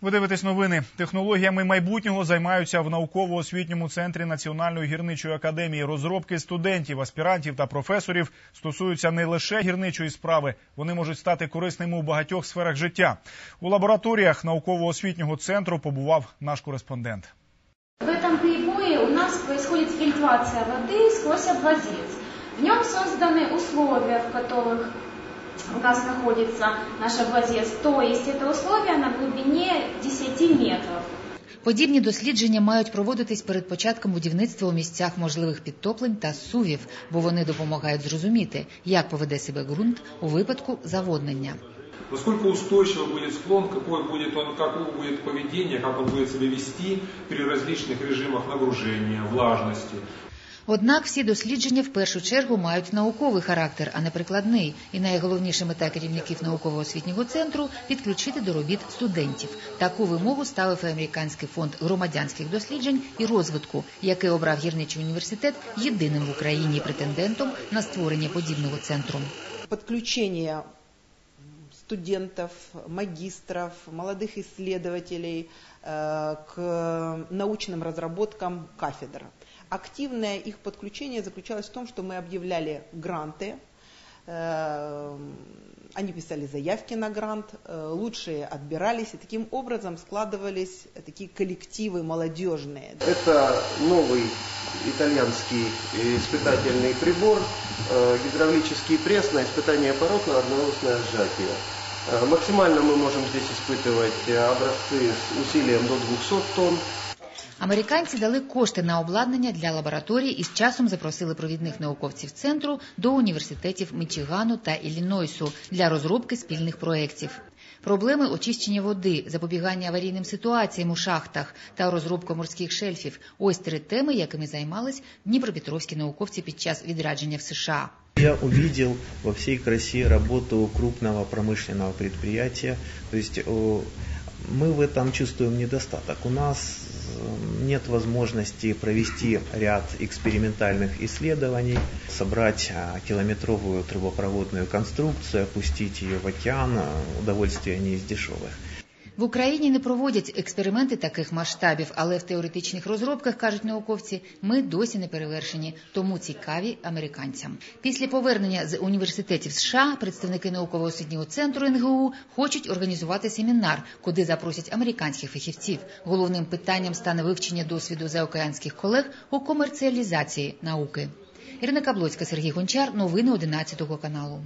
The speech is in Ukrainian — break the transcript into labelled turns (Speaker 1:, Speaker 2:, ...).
Speaker 1: Ви дивитесь новини. Технологіями майбутнього займаються в науково-освітньому центрі Національної гірничої академії. Розробки студентів, аспірантів та професорів стосуються не лише гірничої справи, вони можуть стати корисними у багатьох сферах життя. У лабораторіях науково-освітнього центру побував наш кореспондент.
Speaker 2: В этом прибое у нас происходит фильтрация воды сквозь образец. В нем созданы условия, в которых у нас находится наш образец. То есть это условия на глубине 10 метров.
Speaker 3: Подібні дослідження мають проводитись перед початком будівництва у місцях можливих підтоплень та сувів, бо вони допомагають зрозуміти, як поведе себе ґрунт у випадку заводнення.
Speaker 4: Насколько устойчивый будет склон, какой будет он, какое будет поведение, как он будет себя вести при различных режимах нагружения, влажности.
Speaker 3: Однак всі дослідження в першу чергу мають науковий характер, а не прикладний. І найголовніша мета керівників науково-освітнього центру підключити до робіт студентів. Таку вимогу ставив і американський фонд громадянських досліджень і розвитку, який обрав гірничий університет єдиним в Україні претендентом на створення подібного центру.
Speaker 5: подключение студентов, магистров, молодых исследователей э, к научным разработкам кафедр. Активное их подключение заключалось в том, что мы объявляли гранты, э, они писали заявки на грант, э, лучшие отбирались, и таким образом складывались такие коллективы молодежные.
Speaker 6: Это новый итальянский испытательный прибор, э, гидравлический пресс на испытание пород на одноосное сжатие. Максимально мы можем здесь испытывать образцы с усилием до 200 тонн.
Speaker 3: Американці дали кошти на обладнання для лабораторій і з часом запросили провідних науковців центру до університетів Мічигану та Іллінойсу для розробки спільних проєктів. Проблеми очищення води, запобігання аварійним ситуаціям у шахтах та розробка морських шельфів ось три теми, якими займались дніпропетровські науковці під час відрядження в США.
Speaker 7: Я увидел во всей красе работу крупного промышленного предприятия. То есть э, мы в этом чувствуем недостаток. У нас э, нет возможности провести ряд экспериментальных исследований, собрать а, километровую трубопроводную конструкцию, опустить ее в океан. Удовольствие не из дешевых.
Speaker 3: В Україні не проводять експерименти таких масштабів, але в теоретичних розробках, кажуть науковці, ми досі не перевершені, тому цікаві американцям. Після повернення з університетів США представники науково-освітнього центру НГУ хочуть організувати семінар, куди запросять американських фахівців. Головним питанням стане вивчення досвіду заокеанських колег у комерціалізації науки. Ірина Каблоцька, Сергій Гончар, новини 11 каналу.